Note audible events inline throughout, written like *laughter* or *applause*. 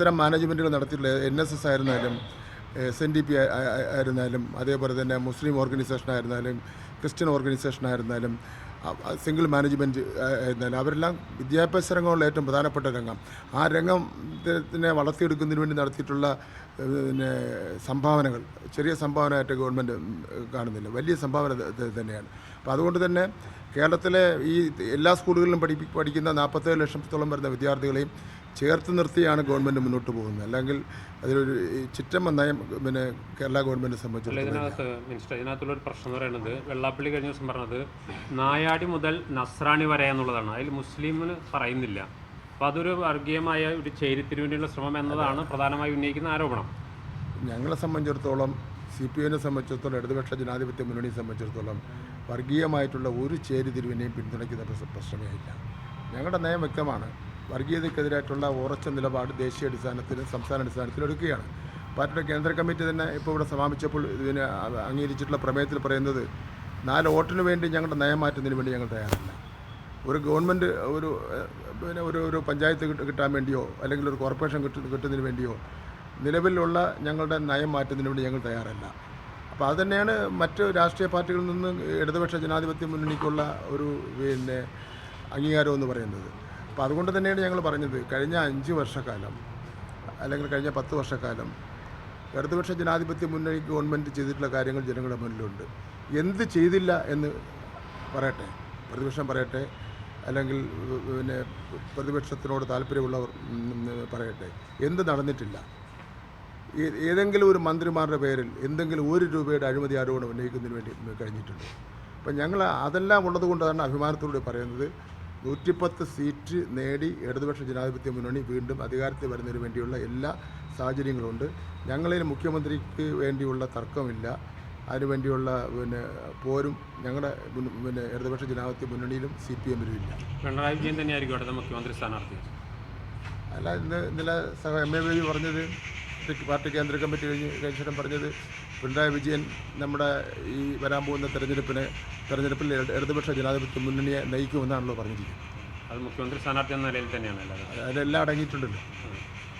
ഇത്തരം മാനേജ്മെന്റുകൾ നടത്തിയിട്ടുള്ള എൻ എസ് എസ് ആയിരുന്നാലും എസ് എൻ ഡി പി ആയിരുന്നാലും അതേപോലെ തന്നെ മുസ്ലിം ഓർഗനൈസേഷൻ ആയിരുന്നാലും ക്രിസ്ത്യൻ ഓർഗനൈസേഷൻ ആയിരുന്നാലും സിംഗിൾ മാനേജ്മെന്റ് ആയിരുന്നാലും അവരെല്ലാം വിദ്യാഭ്യാസ രംഗമുള്ള ഏറ്റവും പ്രധാനപ്പെട്ട രംഗം. ആ രംഗത്തിനെ വളർത്തിയെടുക്കുന്നതിന് വേണ്ടി നടത്തിയിട്ടുള്ള പിന്നെ സംഭാവനകൾ ചെറിയ സംഭാവനയായിട്ട് ഗവൺമെന്റ് കാണുന്നില്ല. വലിയ സംഭാവന തന്നെയാണ്. അപ്പോൾ അതുകൊണ്ട് തന്നെ കേരളത്തിലെ ഈ എല്ലാ സ്കൂളുകളിലും പഠിപ്പി പഠിക്കുന്ന നാൽപ്പത്തേഴ് ലക്ഷത്തോളം വരുന്ന വിദ്യാർത്ഥികളെയും ചേർത്ത് നിർത്തിയാണ് ഗവൺമെന്റ് മുന്നോട്ട് പോകുന്നത്. അല്ലെങ്കിൽ അതിലൊരു ചിറ്റമ്മ നയം പിന്നെ കേരള ഗവൺമെന്റ് സംബന്ധിച്ചിടത്തോളം. മിനിസ്റ്റർ ഇതിനകത്തുള്ള ഒരു പ്രശ്നം എന്ന് പറയുന്നത് വെള്ളാപ്പള്ളി കഴിഞ്ഞ ദിവസം പറഞ്ഞത് നായാടി മുതൽ നസ്രാണി വരെ എന്നുള്ളതാണ്. അതിൽ മുസ്ലിമിന് പറയുന്നില്ല. അപ്പോൾ അതൊരു വർഗീയമായ ഒരു ചേരിത്തിരിവിനുള്ള ശ്രമം എന്നതാണ് പ്രധാനമായി ഉന്നയിക്കുന്ന ആരോപണം. ഞങ്ങളെ സംബന്ധിച്ചിടത്തോളം സി പി എമ്മിനെ സംബന്ധിച്ചിടത്തോളം ഇടതുപക്ഷ ജനാധിപത്യ മുന്നണിയെ സംബന്ധിച്ചിടത്തോളം വർഗീയമായിട്ടുള്ള ഒരു ചേരിതിരിവിനെയും പിന്തുണയ്ക്കുന്ന പ്രശ്ന- പ്രശ്നമേ ഇല്ല. ഞങ്ങളുടെ നയം വ്യക്തമാണ്. വർഗീയതയ്ക്കെതിരായിട്ടുള്ള ഉറച്ച നിലപാട് ദേശീയ അടിസ്ഥാനത്തിലും സംസ്ഥാന അടിസ്ഥാനത്തിലും എടുക്കുകയാണ്. പാർട്ടിയുടെ കേന്ദ്ര കമ്മിറ്റി തന്നെ ഇപ്പോൾ ഇവിടെ സമാപിച്ചപ്പോൾ ഇതിന് അംഗീകരിച്ചിട്ടുള്ള പ്രമേയത്തിൽ പറയുന്നത് നാല് വോട്ടിന് വേണ്ടി ഞങ്ങളുടെ നയം മാറ്റുന്നതിന് വേണ്ടി ഞങ്ങൾ തയ്യാറല്ല. ഒരു ഗവൺമെന്റ് ഒരു പിന്നെ ഒരു ഒരു പഞ്ചായത്ത് കിട്ട- കിട്ടാൻ വേണ്ടിയോ അല്ലെങ്കിൽ ഒരു കോർപ്പറേഷൻ കിട്ടു കിട്ടുന്നതിന് വേണ്ടിയോ നിലവിലുള്ള ഞങ്ങളുടെ നയം മാറ്റുന്നതിന് വേണ്ടി ഞങ്ങൾ തയ്യാറല്ല. അപ്പോൾ അത് തന്നെയാണ് മറ്റ് രാഷ്ട്രീയ പാർട്ടികളിൽ നിന്ന് ഇടതുപക്ഷ ജനാധിപത്യ മുന്നണിക്കുള്ള ഒരു പിന്നെ അംഗീകാരം എന്ന് പറയുന്നത്. അപ്പോൾ അതുകൊണ്ട് തന്നെയാണ് ഞങ്ങൾ പറഞ്ഞത് കഴിഞ്ഞ അഞ്ച് വർഷക്കാലം അല്ലെങ്കിൽ കഴിഞ്ഞ പത്ത് വർഷക്കാലം ഇടതുപക്ഷ ജനാധിപത്യ മുന്നണി ഗവൺമെന്റ് ചെയ്തിട്ടുള്ള കാര്യങ്ങൾ ജനങ്ങളുടെ മുന്നിലുണ്ട്. എന്ത് ചെയ്തില്ല എന്ന് പറയട്ടെ പ്രതിപക്ഷം പറയട്ടെ അല്ലെങ്കിൽ പിന്നെ പ്രതിപക്ഷത്തിനോട് താല്പര്യമുള്ളവർ പറയട്ടെ എന്ത് നടന്നിട്ടില്ല. ഏതെങ്കിലും ഒരു മന്ത്രിമാരുടെ പേരിൽ എന്തെങ്കിലും ഒരു രൂപയുടെ അഴിമതി ആരോപണം ഉന്നയിക്കുന്നതിന് വേണ്ടി കഴിഞ്ഞിട്ടുണ്ട്. അപ്പം ഞങ്ങൾ അതെല്ലാം ഉള്ളത് കൊണ്ടാണ് അഭിമാനത്തോടെ പറയുന്നത്. നൂറ്റിപ്പത്ത് സീറ്റ് നേടി ഇടതുപക്ഷ ജനാധിപത്യ മുന്നണി വീണ്ടും അധികാരത്തിൽ വരുന്നതിന് വേണ്ടിയുള്ള എല്ലാ സാഹചര്യങ്ങളുണ്ട്. ഞങ്ങളിൽ മുഖ്യമന്ത്രിക്ക് വേണ്ടിയുള്ള തർക്കമില്ല. അതിനുവേണ്ടിയുള്ള പിന്നെ പോരും ഞങ്ങളുടെ പിന്നെ ഇടതുപക്ഷ ജനാധിപത്യ മുന്നണിയിലും സി പി എമ്മിലും ഇല്ല. പിണറായി വിജയൻ തന്നെയായിരിക്കും അടുത്ത മുഖ്യമന്ത്രി സ്ഥാനാർത്ഥി. അല്ല ഇന്ന് ഇന്നലെ സഹ എം എ ബേബി പറഞ്ഞത് പാർട്ടി- പാർട്ടി കേന്ദ്ര കമ്മിറ്റി കഴിഞ്ഞ് കഴിഞ്ഞ ശേഷം പറഞ്ഞത് പിണറായി വിജയൻ നമ്മുടെ ഈ വരാൻ പോകുന്ന തെരഞ്ഞെടുപ്പിന് തെരഞ്ഞെടുപ്പിൽ ഇട- ഇടതുപക്ഷ ജനാധിപത്യ മുന്നണിയെ നയിക്കുമെന്നാണല്ലോ പറഞ്ഞിരിക്കുന്നത്. അത് മുഖ്യമന്ത്രി സ്ഥാനാർത്ഥി എന്ന നിലയിൽ തന്നെയാണ് അതെല്ലാം അടങ്ങിയിട്ടുണ്ടല്ലോ.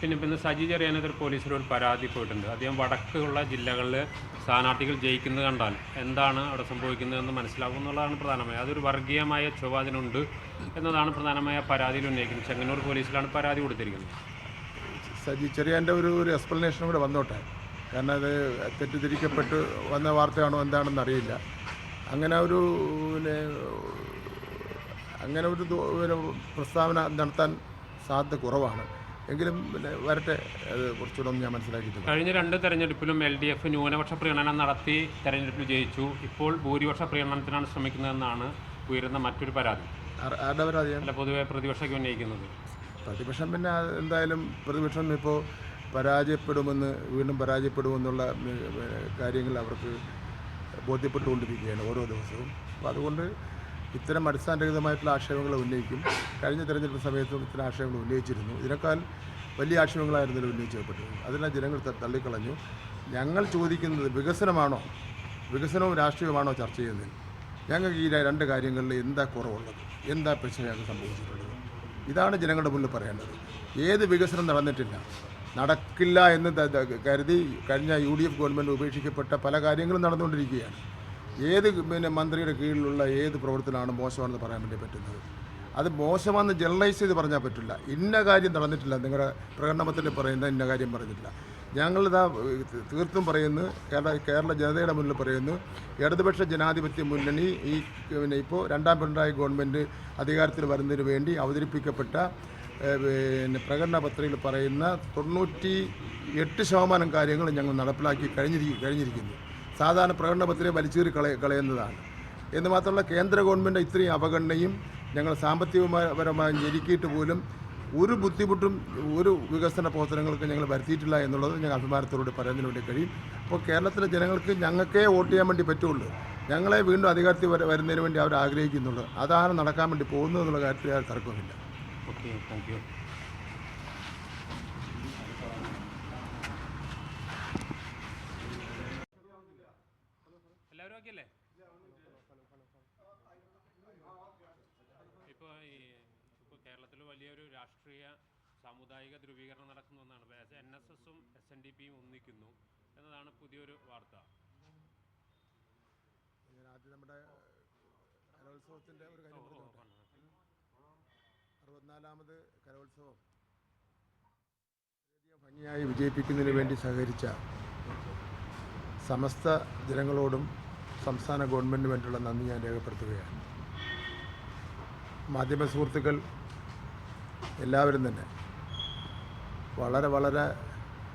പിന്നെ പിന്നെ സജി ചെറിയാനെതിരെ പോലീസിലൊരു പരാതി പോയിട്ടുണ്ട്. അദ്ദേഹം വടക്കുള്ള ജില്ലകളിൽ സ്ഥാനാർത്ഥികൾ ജയിക്കുന്നത് കണ്ടാൽ എന്താണ് അവിടെ സംഭവിക്കുന്നതെന്ന് മനസ്സിലാവും എന്നുള്ളതാണ് പ്രധാനമായി. അതൊരു വർഗീയമായ ചൊവ്വാതിനുണ്ട് എന്നതാണ് പ്രധാനമായ പരാതിയിൽ ഉന്നയിക്കുന്നത്. ചെങ്ങന്നൂർ പോലീസിലാണ് പരാതി കൊടുത്തിരിക്കുന്നത്. സജി ചെറിയാന്റെ ഒരു ഒരു എക്സ്പ്ലനേഷനും കൂടെ വന്നോട്ടെ. കാരണം അത് തെറ്റിദ്ധരിക്കപ്പെട്ട് വന്ന വാർത്തയാണോ എന്താണെന്ന് അറിയില്ല. അങ്ങനെ ഒരു പിന്നെ അങ്ങനെ ഒരു പ്രസ്താവന നടത്താൻ സാധ്യത കുറവാണ്. എങ്കിലും പിന്നെ വരട്ടെ. അത് കുറച്ചുകൂടെ ഞാൻ മനസ്സിലാക്കിയിട്ടുണ്ട്. കഴിഞ്ഞ രണ്ട് തെരഞ്ഞെടുപ്പിലും എൽ ഡി എഫ് ന്യൂനപക്ഷ പ്രീണനം നടത്തി തെരഞ്ഞെടുപ്പിൽ ജയിച്ചു. ഇപ്പോൾ ഭൂരിപക്ഷ പ്രീണനത്തിനാണ് ശ്രമിക്കുന്നതെന്നാണ് ഉയരുന്ന മറ്റൊരു പരാതി. ആരുടെ പരാതിയാണ്? പൊതുവെ പ്രതിപക്ഷയ്ക്ക് ഉന്നയിക്കുന്നത്. പ്രതിപക്ഷം പിന്നെ എന്തായാലും പ്രതിപക്ഷം ഇപ്പോൾ പരാജയപ്പെടുമെന്ന് വീണ്ടും പരാജയപ്പെടുമെന്നുള്ള കാര്യങ്ങൾ അവർക്ക് ബോധ്യപ്പെട്ടുകൊണ്ടിരിക്കുകയാണ് ഓരോ ദിവസവും. അപ്പോൾ അതുകൊണ്ട് ഇത്തരം അടിസ്ഥാനരഹിതമായിട്ടുള്ള ആക്ഷേപങ്ങൾ ഉന്നയിക്കും. കഴിഞ്ഞ തെരഞ്ഞെടുപ്പ് സമയത്തും ഇത്തരം ആക്ഷേപങ്ങൾ ഉന്നയിച്ചിരുന്നു. ഇതിനേക്കാൾ വലിയ ആക്ഷേപങ്ങളായിരുന്നല്ലോ ഉന്നയിച്ചപ്പെട്ടത്. അതെല്ലാം ജനങ്ങൾ തള്ളിക്കളഞ്ഞു. ഞങ്ങൾ ചോദിക്കുന്നത് വികസനമാണോ? വികസനവും രാഷ്ട്രീയവുമാണോ ചർച്ച ചെയ്യുന്നത് ഞങ്ങൾക്ക് ഈ രണ്ട് കാര്യങ്ങളിൽ എന്താ കുറവുള്ളത്? എന്താ പ്രശ്നം ഞങ്ങൾക്ക് സംഭവിച്ചിട്ടുള്ളത്? ഇതാണ് ജനങ്ങളുടെ മുന്നിൽ പറയേണ്ടത്. ഏത് വികസനം നടന്നിട്ടില്ല. നടക്കില്ല എന്ന് കരുതി കഴിഞ്ഞ യു ഡി എഫ് ഗവൺമെന്റ് ഉപേക്ഷിക്കപ്പെട്ട പല കാര്യങ്ങളും നടന്നുകൊണ്ടിരിക്കുകയാണ്. ഏത് പിന്നെ മന്ത്രിയുടെ കീഴിലുള്ള ഏത് പ്രവർത്തനമാണ് മോശമാണെന്ന് പറയാൻ വേണ്ടി പറ്റുന്നത്? അത് മോശമാണെന്ന് ജനറലൈസ് ചെയ്ത് പറഞ്ഞാൽ പറ്റില്ല. ഇന്ന കാര്യം നടന്നിട്ടില്ല. നിങ്ങളുടെ പ്രകടനത്തിൽ പറയുന്ന ഇന്ന കാര്യം പറഞ്ഞിട്ടില്ല. ഞങ്ങളിതാ തീർത്തും പറയുന്നു കേരള കേരള ജനതയുടെ മുന്നിൽ പറയുന്നു ഇടതുപക്ഷ ജനാധിപത്യ മുന്നണി ഈ പിന്നെ ഇപ്പോൾ രണ്ടാം പിണറായി ഗവൺമെന്റ് അധികാരത്തിൽ വരുന്നതിന് വേണ്ടി അവതരിപ്പിക്കപ്പെട്ട പിന്നെ പ്രകടന പത്രികയിൽ പറയുന്ന തൊണ്ണൂറ്റി എട്ട് ശതമാനം കാര്യങ്ങൾ ഞങ്ങൾ നടപ്പിലാക്കി കഴിഞ്ഞിരി കഴിഞ്ഞിരിക്കുന്നു. സാധാരണ പ്രകടന പത്രിക വലിച്ചേറി കളയ കളയുന്നതാണ്. എന്ന് മാത്രമല്ല കേന്ദ്ര ഗവൺമെന്റ് ഇത്രയും അവഗണനയും ഞങ്ങൾ സാമ്പത്തികപരമായി ഞെരുക്കിയിട്ട് പോലും ഒരു ബുദ്ധിമുട്ടും ഒരു വികസന പ്രവർത്തനങ്ങൾക്ക് ഞങ്ങൾ വരുത്തിയിട്ടില്ല എന്നുള്ളത് ഞങ്ങൾ അഭിമാനത്തോട് പറയുന്നതിന് വേണ്ടി കഴിയും. അപ്പോൾ കേരളത്തിലെ ജനങ്ങൾക്ക് ഞങ്ങൾക്കേ വോട്ട് ചെയ്യാൻ വേണ്ടി പറ്റുള്ളൂ. ഞങ്ങളെ വീണ്ടും അധികാരത്തിൽ വര- വരുന്നതിന് വേണ്ടി അവർ ആഗ്രഹിക്കുന്നുള്ളൂ. അതാണ് നടക്കാൻ വേണ്ടി പോകുന്നത് എന്നുള്ള കാര്യത്തിൽ തർക്കമില്ല ഓക്കെ താങ്ക് യു എല്ലാവരും ഓക്കെ അല്ലേ ഇപ്പോൾ ഈ ഇപ്പോൾ കേരളത്തിൽ വലിയൊരു രാഷ്ട്രീയ സാമുദായിക ധ്രുവീകരണം നടക്കുന്ന ഒന്നാണ്. എസ് എൻ ഡി പിയും ഒന്നിക്കുന്നു എന്നതാണ് പുതിയൊരു വാർത്ത. ഞാൻ ആദ്യം നമ്മുടെ കലോത്സവത്തിന്റെ ഒരു കാര്യം. അറുപത്തിനാലാമത് കലോത്സവം. ഭംഗിയായി വിജയിപ്പിക്കുന്നതിന് വേണ്ടി സഹകരിച്ച സമസ്ത ജനങ്ങളോടും സംസ്ഥാന ഗവൺമെന്റിനു വേണ്ടിയുള്ള നന്ദി ഞാൻ രേഖപ്പെടുത്തുകയാണ്. മാധ്യമ സുഹൃത്തുക്കൾ എല്ലാവരും തന്നെ വളരെ വളരെ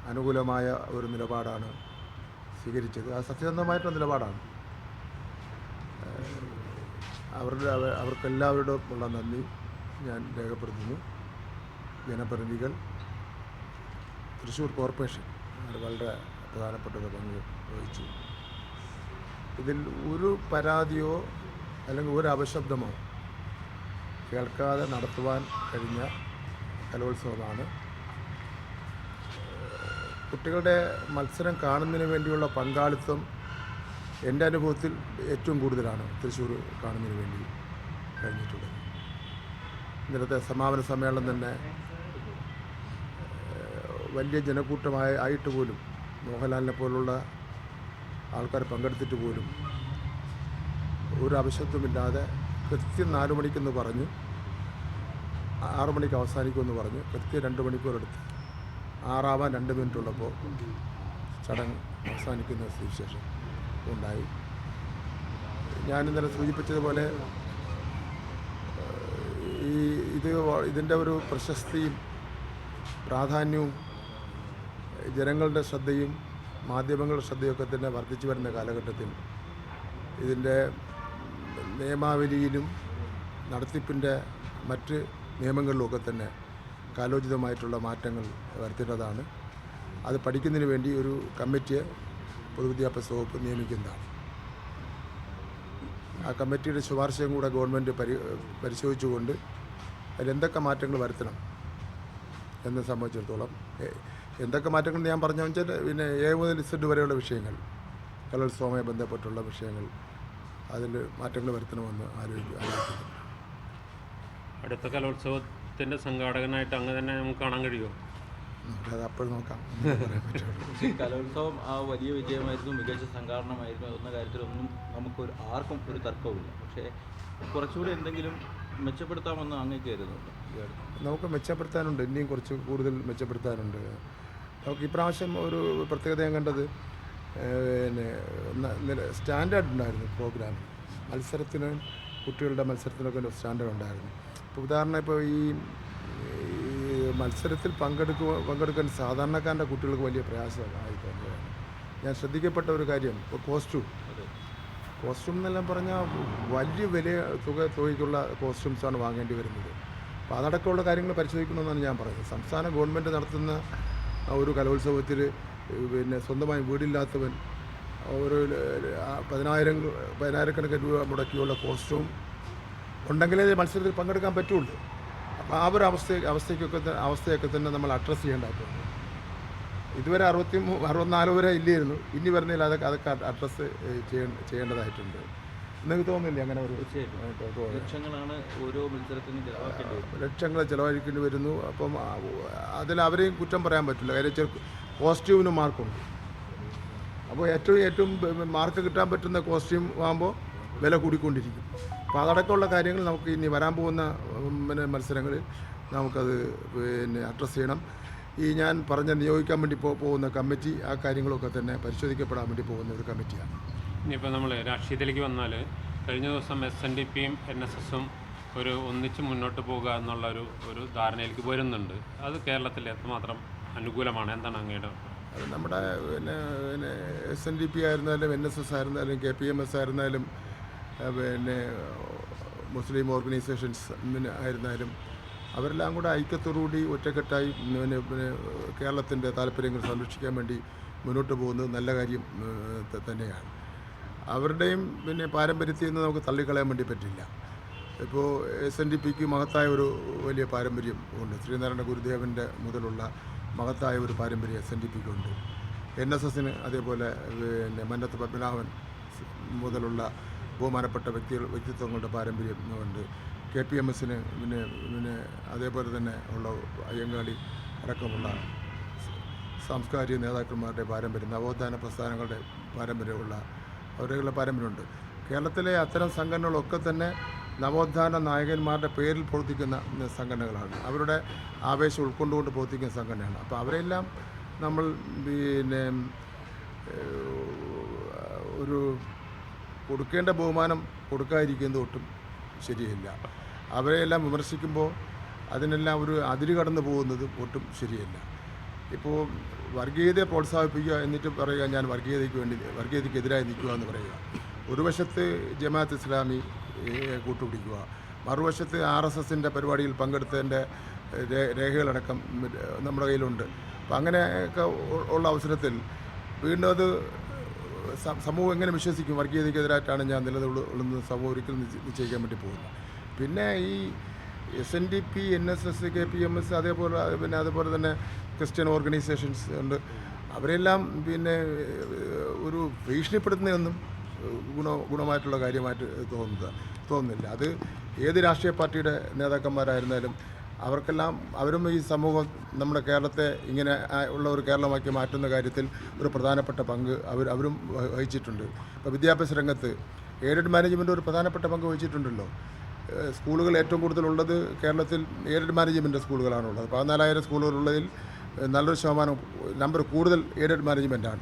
അനുകൂലമായ ഒരു നിലപാടാണ് സ്വീകരിച്ചത്. അത് സത്യസന്ധമായിട്ടുള്ള നിലപാടാണ്. അവരുടെ അവ- അവർക്കെല്ലാവരോടും ഉള്ള നന്ദി ഞാൻ രേഖപ്പെടുത്തുന്നു. ജനപ്രതിനിധികൾ തൃശ്ശൂർ കോർപ്പറേഷൻ വളരെ പ്രധാനപ്പെട്ട ഒരു പങ്ക് വഹിച്ചു. ഇതിൽ ഒരു പരാതിയോ അല്ലെങ്കിൽ ഒരു അപശബ്ദമോ കേൾക്കാതെ നടത്തുവാൻ കഴിഞ്ഞ കലോത്സവമാണ്. കുട്ടികളുടെ മത്സരം കാണുന്നതിന് വേണ്ടിയുള്ള പങ്കാളിത്തം എന്റെ അനുഭവത്തിൽ ഏറ്റവും കൂടുതലാണ് തൃശ്ശൂർ കാണുന്നതിന് വേണ്ടി കഴിഞ്ഞിട്ടുള്ളത്. ഇന്നലത്തെ സമാപന സമ്മേളനം തന്നെ വലിയ ജനക്കൂട്ടമായ ആയിട്ട് പോലും മോഹൻലാലിനെ പോലുള്ള ആൾക്കാർ പങ്കെടുത്തിട്ട് പോലും ഒരു അവശ്യത്വമില്ലാതെ കൃത്യം നാലു മണിക്കെന്ന് പറഞ്ഞു ആറു മണിക്ക് അവസാനിക്കുമെന്ന് പറഞ്ഞ് കൃത്യം രണ്ട് മണിക്കൂറെടുത്ത് ആറാവാൻ രണ്ട് മിനിറ്റ് ഉള്ളപ്പോൾ ചടങ്ങ് അവസാനിക്കുന്ന സുവിശേഷം ഉണ്ടായി. ഞാൻ ഇന്നലെ സൂചിപ്പിച്ചതുപോലെ ഈ ഇത് ഇതിന്റെ ഒരു പ്രശസ്തിയും പ്രാധാന്യവും ജനങ്ങളുടെ ശ്രദ്ധയും മാധ്യമങ്ങളുടെ ശ്രദ്ധയൊക്കെ തന്നെ വർദ്ധിച്ചു വരുന്ന കാലഘട്ടത്തിൽ ഇതിന്റെ നിയമാവലിയിലും നടത്തിപ്പിന്റെ മറ്റ് നിയമങ്ങളിലുമൊക്കെ തന്നെ കാലോചിതമായിട്ടുള്ള മാറ്റങ്ങൾ വരുത്തേണ്ടതാണ്. അത് പഠിക്കുന്നതിന് വേണ്ടി ഒരു കമ്മിറ്റിയെ പൊതുവിദ്യാഭ്യാസ വകുപ്പ് നിയമിക്കുന്നതാണ്. ആ കമ്മിറ്റിയുടെ ശുപാർശയും കൂടെ ഗവൺമെന്റ് പരി പരിശോധിച്ചുകൊണ്ട് അതിലെന്തൊക്കെ മാറ്റങ്ങൾ വരുത്തണം എന്നെ സംബന്ധിച്ചിടത്തോളം. എന്തൊക്കെ മാറ്റങ്ങൾ ഞാൻ പറഞ്ഞു വെച്ചാൽ പിന്നെ എ മുതൽ ഇസഡ് വരെയുള്ള വിഷയങ്ങൾ കലോത്സവവുമായി ബന്ധപ്പെട്ടുള്ള വിഷയങ്ങൾ അതിൽ മാറ്റങ്ങൾ വരുത്തണമെന്ന് ആലോചിക്കും അടുത്ത കലോത്സവത്തിന്റെ സംഘാടകനായിട്ട് അങ്ങ് തന്നെ നമുക്ക് കാണാൻ കഴിയുമോ? അപ്പോഴും നോക്കാം. *laughs* കലോത്സവം ആ വലിയ വിജയമായിരുന്നു മികച്ച സംഘാടനമായിരുന്നു എന്ന കാര്യത്തിലൊന്നും നമുക്ക് ഒരു ആർക്കും ഒരു തർക്കവുമില്ല. പക്ഷേ കുറച്ചുകൂടി എന്തെങ്കിലും മെച്ചപ്പെടുത്താമെന്ന് അങ്ങേ കരുതുന്നുണ്ട് നമുക്ക് മെച്ചപ്പെടുത്താനുണ്ട് ഇനിയും കുറച്ച് കൂടുതൽ മെച്ചപ്പെടുത്താനുണ്ട്. നമുക്ക് ഇപ്രാവശ്യം ഒരു പ്രത്യേകത ഞാൻ കണ്ടത് പിന്നെ സ്റ്റാൻഡേർഡ് ഉണ്ടായിരുന്നു പ്രോഗ്രാം മത്സരത്തിന് കുട്ടികളുടെ മത്സരത്തിനൊക്കെ ഒരു സ്റ്റാൻഡേർഡ് ഉണ്ടായിരുന്നു. ഉദാഹരണം ഇപ്പോൾ ഈ മത്സരത്തിൽ പങ്കെടുക്കുക പങ്കെടുക്കാൻ സാധാരണക്കാരന്റെ കുട്ടികൾക്ക് വലിയ പ്രയാസമായി തോന്നുകയാണ് ഞാൻ ശ്രദ്ധിക്കപ്പെട്ട ഒരു കാര്യം ഇപ്പോൾ കോസ്റ്റ്യൂം കോസ്റ്റ്യൂം എന്നെല്ലാം പറഞ്ഞാൽ വലിയ വില തുക തുകയ്ക്കുള്ള കോസ്റ്റ്യൂംസാണ് വാങ്ങേണ്ടി വരുന്നത്. അപ്പോൾ അതടക്കമുള്ള കാര്യങ്ങൾ പരിശോധിക്കണമെന്നാണ് ഞാൻ പറയുന്നത്. സംസ്ഥാന ഗവൺമെന്റ് നടത്തുന്ന ഒരു കലോത്സവത്തിൽ പിന്നെ സ്വന്തമായി വീടില്ലാത്തവൻ ഒരു പതിനായിരം പതിനായിരക്കണക്കിന് രൂപ മുടക്കിയുള്ള കോസ്റ്റ്യൂം ഉണ്ടെങ്കിലേ മത്സരത്തിൽ പങ്കെടുക്കാൻ പറ്റുള്ളൂ. അപ്പോൾ ആ ഒരു അവസ്ഥ അവസ്ഥയ്ക്കൊക്കെ അവസ്ഥയൊക്കെ തന്നെ നമ്മൾ അഡ്രസ്സ് ചെയ്യേണ്ടതായിട്ടുണ്ട് ഇതുവരെ അറുപത്തി അറുപത്തിനാല് വരെ ഇല്ലായിരുന്നു. ഇനി വരുന്നതിൽ അതൊക്കെ അതൊക്കെ അഡ്രസ്സ് ചെയ്യേണ്ടതായിട്ടുണ്ട്. നിങ്ങൾക്ക് തോന്നുന്നില്ലേ അങ്ങനെ ഒരു ലക്ഷങ്ങളാണ് ഓരോ മത്സരത്തിനും ലക്ഷങ്ങൾ ചിലവഴിക്കേണ്ടി വരുന്നു. അപ്പം അതിൽ അവരെയും കുറ്റം പറയാൻ പറ്റില്ല. കാര്യം വെച്ചാൽ കോസ്റ്റ്യൂമിന് മാർക്കുണ്ട് അപ്പോൾ ഏറ്റവും ഏറ്റവും മാർക്ക് കിട്ടാൻ പറ്റുന്ന കോസ്റ്റ്യൂം ആകുമ്പോൾ വില കൂടിക്കൊണ്ടിരിക്കും. അപ്പോൾ അതടക്കമുള്ള കാര്യങ്ങൾ നമുക്ക് ഇനി വരാൻ പോകുന്ന പിന്നെ മത്സരങ്ങളിൽ നമുക്കത് പിന്നെ അഡ്രസ്സ് ചെയ്യണം. ഈ ഞാൻ പറഞ്ഞ നിയോഗിക്കാൻ വേണ്ടി പോകുന്ന കമ്മിറ്റി ആ കാര്യങ്ങളൊക്കെ തന്നെ പരിശോധിക്കപ്പെടാൻ വേണ്ടി പോകുന്ന ഒരു കമ്മിറ്റിയാണ്. ഇനിയിപ്പോൾ നമ്മൾ രാഷ്ട്രീയത്തിലേക്ക് വന്നാൽ കഴിഞ്ഞ ദിവസം എസ് എൻ ഡി പിയും എൻ എസ് എസും ഒരു ഒന്നിച്ച് മുന്നോട്ട് പോകുക എന്നുള്ള ഒരു ഒരു ധാരണയിലേക്ക് വരുന്നുണ്ട്. അത് കേരളത്തിൽ എത്രമാത്രം അനുകൂലമാണ്? എന്താണ് അങ്ങയുടെ അത് നമ്മുടെ പിന്നെ പിന്നെ എസ് എൻ ഡി പി ആയിരുന്നാലും എൻ എസ് എസ് ആയിരുന്നാലും കെ പി എം എസ് ആയിരുന്നാലും പിന്നെ മുസ്ലിം ഓർഗനൈസേഷൻസ് ആയിരുന്നാലും അവരെല്ലാം കൂടെ ഐക്യത്തോടുകൂടി ഒറ്റക്കെട്ടായി പിന്നെ പിന്നെ കേരളത്തിന്റെ താല്പര്യങ്ങൾ സംരക്ഷിക്കാൻ വേണ്ടി മുന്നോട്ട് പോകുന്നത് നല്ല കാര്യം തന്നെയാണ്. അവരുടെയും പിന്നെ പാരമ്പര്യത്തിൽ നിന്ന് നമുക്ക് തള്ളിക്കളയാൻ വേണ്ടി പറ്റില്ല. ഇപ്പോൾ എസ് എൻ ഡി പിക്ക് മഹത്തായ ഒരു വലിയ പാരമ്പര്യം ഉണ്ട്. ശ്രീനാരായണ ഗുരുദേവന്റെ മുതലുള്ള മഹത്തായ ഒരു പാരമ്പര്യം എസ് എൻ ഡി പിക്കുണ്ട് എൻ എസ് എസിന് അതേപോലെ പിന്നെ മന്നത്ത് പത്മനാഭൻ മുതലുള്ള ബഹുമാനപ്പെട്ട വ്യക്തികൾ വ്യക്തിത്വങ്ങളുടെ പാരമ്പര്യം ഉണ്ട്. കെ പി എം എസിന് പിന്നെ പിന്നെ അതേപോലെ തന്നെ ഉള്ള അയ്യങ്കാളി അടക്കമുള്ള സാംസ്കാരിക നേതാക്കന്മാരുടെ പാരമ്പര്യം നവോത്ഥാന പ്രസ്ഥാനങ്ങളുടെ പാരമ്പര്യമുള്ള അവരുടെ പാരമ്പര്യമുണ്ട്. കേരളത്തിലെ അത്തരം സംഘടനകളൊക്കെ തന്നെ നവോത്ഥാന നായകന്മാരുടെ പേരിൽ പ്രവർത്തിക്കുന്ന സംഘടനകളാണ്. അവരുടെ ആവേശം ഉൾക്കൊണ്ടുകൊണ്ട് പ്രവർത്തിക്കുന്ന സംഘടനയാണ്. അപ്പോൾ അവരെല്ലാം നമ്മൾ പിന്നെ ഒരു കൊടുക്കേണ്ട ബഹുമാനം കൊടുക്കാതിരിക്കുന്നത് ഒട്ടും ശരിയല്ല. അവരെയെല്ലാം വിമർശിക്കുമ്പോൾ അതിനെല്ലാം ഒരു അതിര് കടന്നു പോകുന്നത് ഒട്ടും ശരിയല്ല. ഇപ്പോൾ വർഗീയതയെ പ്രോത്സാഹിപ്പിക്കുക എന്നിട്ട് പറയുക ഞാൻ വർഗീയതയ്ക്ക് വേണ്ടി വർഗീയതയ്ക്കെതിരായി നിൽക്കുക എന്ന് പറയുക. ഒരു വശത്ത് ജമാഅത്ത് ഇസ്ലാമി കൂട്ടുപിടിക്കുക. മറുവശത്ത് ആർ എസ് എസിന്റെ പരിപാടിയിൽ പങ്കെടുത്തതിന്റെ രേഖകളടക്കം നമ്മുടെ കയ്യിലുണ്ട്. അപ്പം അങ്ങനെയൊക്കെ ഉള്ള അവസരത്തിൽ വീണ്ടും അത് സമൂഹം എങ്ങനെ വിശ്വസിക്കും? വർഗീയതയ്ക്കെതിരായിട്ടാണ് ഞാൻ നിലനിൽക്കുന്നത് സമൂഹം ഒരിക്കലും നിശ്ച- നിശ്ചയിക്കാൻ വേണ്ടി പോകുന്നത് പിന്നെ ഈ S N D P N S S K P M S അതേപോലെ പിന്നെ അതുപോലെ തന്നെ ക്രിസ്ത്യൻ ഓർഗനൈസേഷൻസ് ഉണ്ട്. അവരെല്ലാം പിന്നെ ഒരു ഭീഷണിപ്പെടുത്തുന്നതൊന്നും ഗുണ ഗുണമായിട്ടുള്ള കാര്യമായിട്ട് തോന്നുന്നത് തോന്നുന്നില്ല. അത് ഏത് രാഷ്ട്രീയ പാർട്ടിയുടെ നേതാക്കന്മാരായിരുന്നാലും അവർക്കെല്ലാം അവരും ഈ സമൂഹം നമ്മുടെ കേരളത്തെ ഇങ്ങനെ ഉള്ള ഒരു കേരളമാക്കി മാറ്റുന്ന കാര്യത്തിൽ ഒരു പ്രധാനപ്പെട്ട പങ്ക് അവർ അവരും വഹിച്ചിട്ടുണ്ട്. ഇപ്പോൾ വിദ്യാഭ്യാസ രംഗത്ത് എയ്ഡഡ് മാനേജ്മെന്റ് ഒരു പ്രധാനപ്പെട്ട പങ്ക് വഹിച്ചിട്ടുണ്ടല്ലോ. സ്കൂളുകൾ ഏറ്റവും കൂടുതലുള്ളത് കേരളത്തിൽ എയ്ഡഡ് മാനേജ്മെന്റ് സ്കൂളുകളാണുള്ളത്. പതിനാലായിരം സ്കൂളുകളുള്ളതിൽ നല്ലൊരു ശതമാനം നമ്പർ കൂടുതൽ എയ്ഡഡ് മാനേജ്മെന്റാണ്